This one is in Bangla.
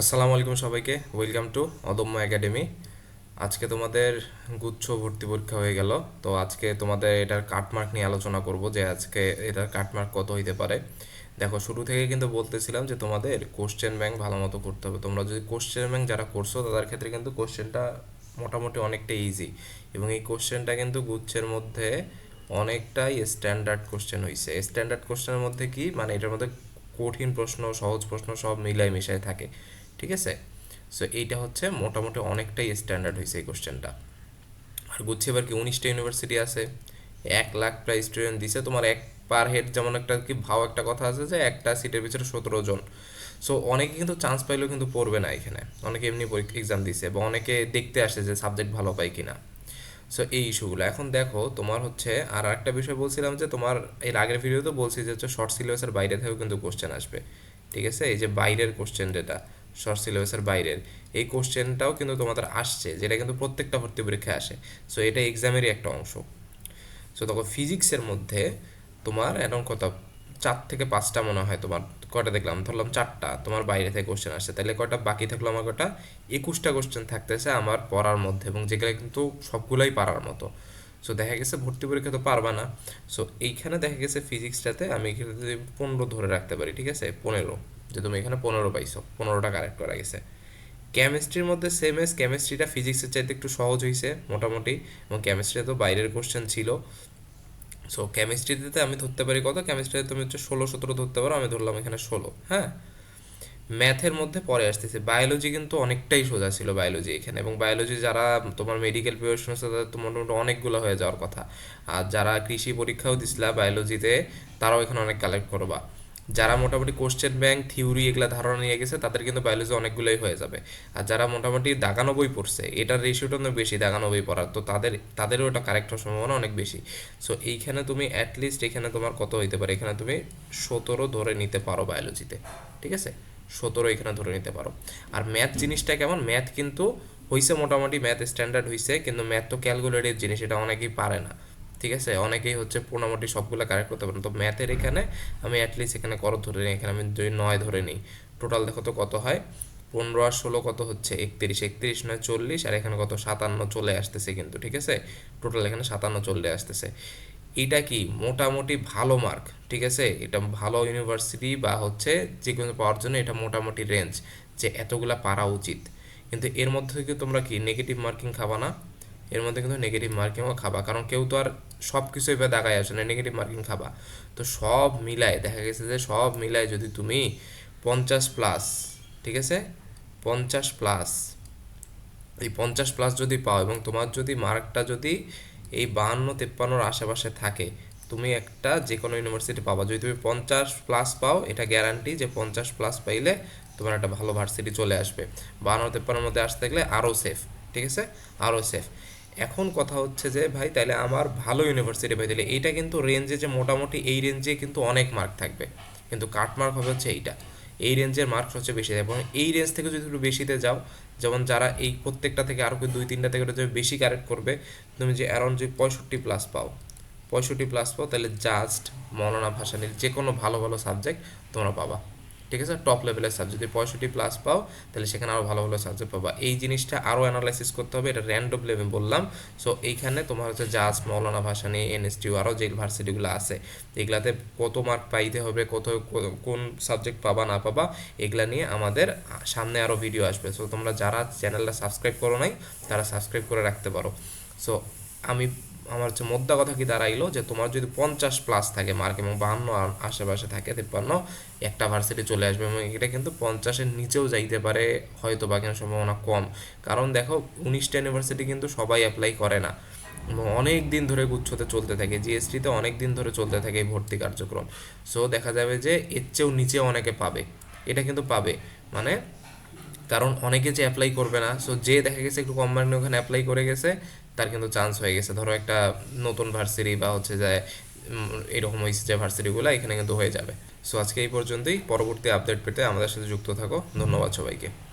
আসসালামু আলাইকুম সবাইকে ওয়েলকাম টু অদম্য একাডেমি আজকে তোমাদের গুচ্ছ ভর্তি পরীক্ষা হয়ে গেল, তো আজকে তোমাদের এটার কাটমার্ক নিয়ে আলোচনা করব যে আজকে এটার কাটমার্ক কত হইতে পারে। দেখো, শুরু থেকে কিন্তু বলতেছিলাম যে তোমাদের কোশ্চেন ব্যাংক ভালো মতো করতে হবে। তোমরা যদি কোশ্চেন ব্যাংক যারা করছ, তাদের ক্ষেত্রে কিন্তু কোশ্চেনটা মোটামুটি অনেকটা ইজি এবং এই কোশ্চেনটা কিন্তু গুচ্ছের মধ্যে অনেকটাই স্ট্যান্ডার্ড কোশ্চেন হয়েছে স্ট্যান্ডার্ড কোশ্চেনের মধ্যে কি? মানে এটার মধ্যে কঠিন প্রশ্ন, সহজ প্রশ্ন সব মিলাই মিশাই থাকে। ঠিক আছে? সো এইটা হচ্ছে মোটামুটি অনেকটাই স্ট্যান্ডার্ড হয়েছে এই কোশ্চেনটা আর গুচ্ছে এবার কি উনিশটা ইউনিভার্সিটি আছে, এক লাখ প্রায় স্টুডেন্ট দিছে, তোমার এক পার হেড যেমন একটা কি ভাও একটা কথা আছে যে একটা সিটের ভিতরে সতেরো জন। সো অনেকে কিন্তু চান্স পাইলেও কিন্তু পড়বে না এখানে। অনেকে এমনি এক্সাম দিছে বা অনেকে দেখতে আসে যে সাবজেক্ট ভালো পায় কিনা। সো এই ইস্যুগুলো এখন দেখো, তোমার হচ্ছে আর একটা বিষয় বলছিলাম যে তোমার এর আগের ভিডিওতে বলছি যে হচ্ছে শর্ট সিলেবাসের বাইরে থেকেও কিন্তু কোশ্চেন আসবে। ঠিক আছে? এই যে বাইরের কোশ্চেন যেটা শর্ট সিলেবাসের বাইরের এই কোশ্চেনটাও কিন্তু তোমাদের আসছে, যেটা কিন্তু প্রত্যেকটা ভর্তি পরীক্ষায় আসে। সো এটা এক্সামেরই একটা অংশ। সো তখন ফিজিক্সের মধ্যে তোমার এখন কত? চার থেকে পাঁচটা মনে হয় তোমার, কয়টা দেখলাম? ধরলাম চারটা, তোমার বাইরে থেকে কোশ্চেন আসছে। তাহলে কয়টা বাকি থাকল আমার কয়টা? একুশটা কোশ্চেন থাকতেছে আমার পড়ার মধ্যে এবং যেগুলো কিন্তু সবগুলোই পারার মতো। সো দেখা গেছে ভর্তি পরীক্ষা তো পারবা না। সো এইখানে দেখা গেছে ফিজিক্সটাতে আমি পনেরো ধরে রাখতে পারি, ঠিক আছে? পনেরো। যে তুমি এখানে পনেরো পাইছো, পনেরোটা কারেক্ট করা গেছে। কেমিস্ট্রির মধ্যে সেম এস কেমিস্ট্রিটা ফিজিক্সের চাইতে একটু সহজ হয়েছে মোটামুটি, এবং কেমিস্ট্রিতে তো বাইরের কোশ্চেন ছিল। সো কেমিস্ট্রিতে আমি ধরতে পারি কত? কেমিস্ট্রিতে তুমি হচ্ছে ষোলো, সতেরো ধরতে পারো, আমি ধরলাম এখানে ষোলো হ্যাঁ? ম্যাথের মধ্যে পরে আসতেছে বায়োলজি কিন্তু অনেকটাই সোজা ছিল বায়োলজি এখানে, এবং বায়োলজি যারা তোমার মেডিকেল প্রিপারেশন আছে তাদের তো মোটামুটি অনেকগুলো হয়ে যাওয়ার কথা। আর যারা কৃষি পরীক্ষাও দিছিলা বায়োলজিতে তারাও এখানে অনেক কালেক্ট করবা। যারা মোটামুটি কোশ্চেন ব্যাংক থিওরি এগুলা ধারণা নিয়ে গেছে, তাদের কিন্তু বায়োলজি অনেকগুলোই হয়ে যাবে। আর যারা মোটামুটি দাগানো বই পড়ছে, এটার রেশিওটা অনেক বেশি দাগানো বই পড়ার। তো তাদের, তাদেরও এটা কারেক্ট হওয়ার সম্ভাবনা অনেক বেশি। সো এইখানে তুমি অ্যাটলিস্ট এখানে তোমার কত হইতে পারে? এখানে তুমি সতেরো ধরে নিতে পারো বায়োলজিতে ঠিক আছে? সতেরো এখানে ধরে নিতে পারো। আর ম্যাথ জিনিসটা কেমন? ম্যাথ কিন্তু হইছে মোটামুটি ম্যাথ স্ট্যান্ডার্ড হইছে, কিন্তু ম্যাথ তো ক্যালকুলেটেড জিনিস, এটা অনেকেই পারে না। ঠিক আছে? অনেকেই হচ্ছে মোটামুটি সবগুলো কারেক্ট করতে পারেন তো ম্যাথের এখানে আমি অ্যাটলিস্ট এখানে কত ধরে নিই? এখানে আমি যদি নয় ধরে নিই। টোটাল দেখো তো কত হয়? পনেরো আর ষোলো কত হচ্ছে? একত্রিশ। একত্রিশ, নয়, চল্লিশ। আর এখানে কত? সাতান্ন চলে আসতেছে কিন্তু, ঠিক আছে? টোটাল এখানে সাতান্ন চলে আসতেছে। এটা কি? মোটামুটি ভালো মার্ক ঠিক আছে? এটা ভালো ইউনিভার্সিটি বা হচ্ছে যে কোনো পাওয়ার জন্য এটা মোটামুটি রেঞ্জ যে এতগুলা পারা উচিত। কিন্তু এর মধ্যে থেকে তোমরা কি? নেগেটিভ মার্কিং খাবা না? এর মধ্যে কিন্তু নেগেটিভ মার্কিংও খাবা। কারণ কেউ তো আর সব কিছুই বা দেখায় আসে না নেগেটিভ মার্কিং খাবা। তো সব মিলায়, দেখা গেছে যে সব মিলায় যদি তুমি পঞ্চাশ প্লাস ঠিক আছে? পঞ্চাশ প্লাস এই পঞ্চাশ প্লাস যদি পাও এবং তোমার যদি মার্কটা যদি এই বাহান্ন, তেপ্পান্নর আশেপাশে থাকে, তুমি একটা যে কোনো ইউনিভার্সিটি পাবা। যদি তুমি পঞ্চাশ প্লাস পাও, এটা গ্যারান্টি যে পঞ্চাশ প্লাস পাইলে তোমার একটা ভালো ভার্সিটি চলে আসবে। বাহান্ন, তেপ্পান্নর মধ্যে আসতে গেলে আরও সেফ ঠিক আছে? আরও সেফ এখন কথা হচ্ছে যে, ভাই তাহলে আমার ভালো ইউনিভার্সিটি ভাই তাহলে এইটা কিন্তু রেঞ্জে যে মোটামুটি এই রেঞ্জে কিন্তু অনেক মার্ক থাকবে। কিন্তু কাট মার্ক হবে হচ্ছে এইটা। এই রেঞ্জের মার্ক হচ্ছে বেশি এবং এই রেঞ্জ থেকে যদি একটু বেশিতে যাও, যেমন যারা এই প্রত্যেকটা থেকে আরও দুই, তিনটা থেকে যদি বেশি কারেক্ট করবে, তুমি যে অ্যারাউন্ড যে পঁয়ষট্টি প্লাস পাও, পঁয়ষট্টি প্লাস পাও তাহলে জাস্ট মৌলানা ভাসানির যে কোনো ভালো ভালো সাবজেক্ট তোমরা পাবা। ঠিক আছে? টপ লেভেলের সাবজেক্ট যদি পঁয়ষট্টি প্লাস পাও, তাহলে সেখানে আরও ভালো ভালো সাবজেক্ট পাবা। এই জিনিসটা আরও অ্যানালাইসিস করতে হবে, এটা র্যান্ডম লেভেল বললাম। সো এইখানে তোমার হচ্ছে জাজ মৌলানা ভাসানি এনএসটিউ আরও যে ইউনিভার্সিটিগুলো আছে, এগুলাতে কত মার্ক পাইতে হবে, কত কোন সাবজেক্ট পাবা, না পাবা, এগুলা নিয়ে আমাদের সামনে আরও ভিডিও আসবে। সো তোমরা যারা চ্যানেলটা সাবস্ক্রাইব করো নাই, তারা সাবস্ক্রাইব করে রাখতে পারো। সো আমি আমার হচ্ছে মোদ্দা কথা কি দাঁড়াইলো যে তোমার যদি পঞ্চাশ প্লাস থাকে মার্ক এবং বাহান্ন আশেপাশে থাকে, তিপ্পান্ন, একটা ভার্সিটি চলে আসবে এবং এটা কিন্তু পঞ্চাশের নিচেও যাইতে পারে হয়তো বা কিন্তু সম্ভাবনা কম। কারণ দেখো, উনিশটা ইউনিভার্সিটি কিন্তু সবাই অ্যাপ্লাই করে না। অনেক দিন ধরে গুচ্ছতে চলতে থাকে জিএসটিতে অনেক দিন ধরে চলতে থাকে এই ভর্তি কার্যক্রম। সো দেখা যাবে যে এর চেয়েও নিচে অনেকে পাবে। এটা কিন্তু পাবে। মানে কারণ অনেকে যে অ্যাপ্লাই করবে না সো যে দেখা গেছে একটু কম মার্কে ওখানে অ্যাপ্লাই করে গেছে, তার কিন্তু চান্স হয়ে গেছে। ধরো একটা নতুন ভার্সিটি বা হচ্ছে যে এরকম হয়েছে যে ভার্সিটিগুলো এখানে কিন্তু হয়ে যাবে। সো আজকে এই পর্যন্তই। পরবর্তী আপডেট পেতে আমাদের সাথে যুক্ত থাকো। ধন্যবাদ সবাইকে।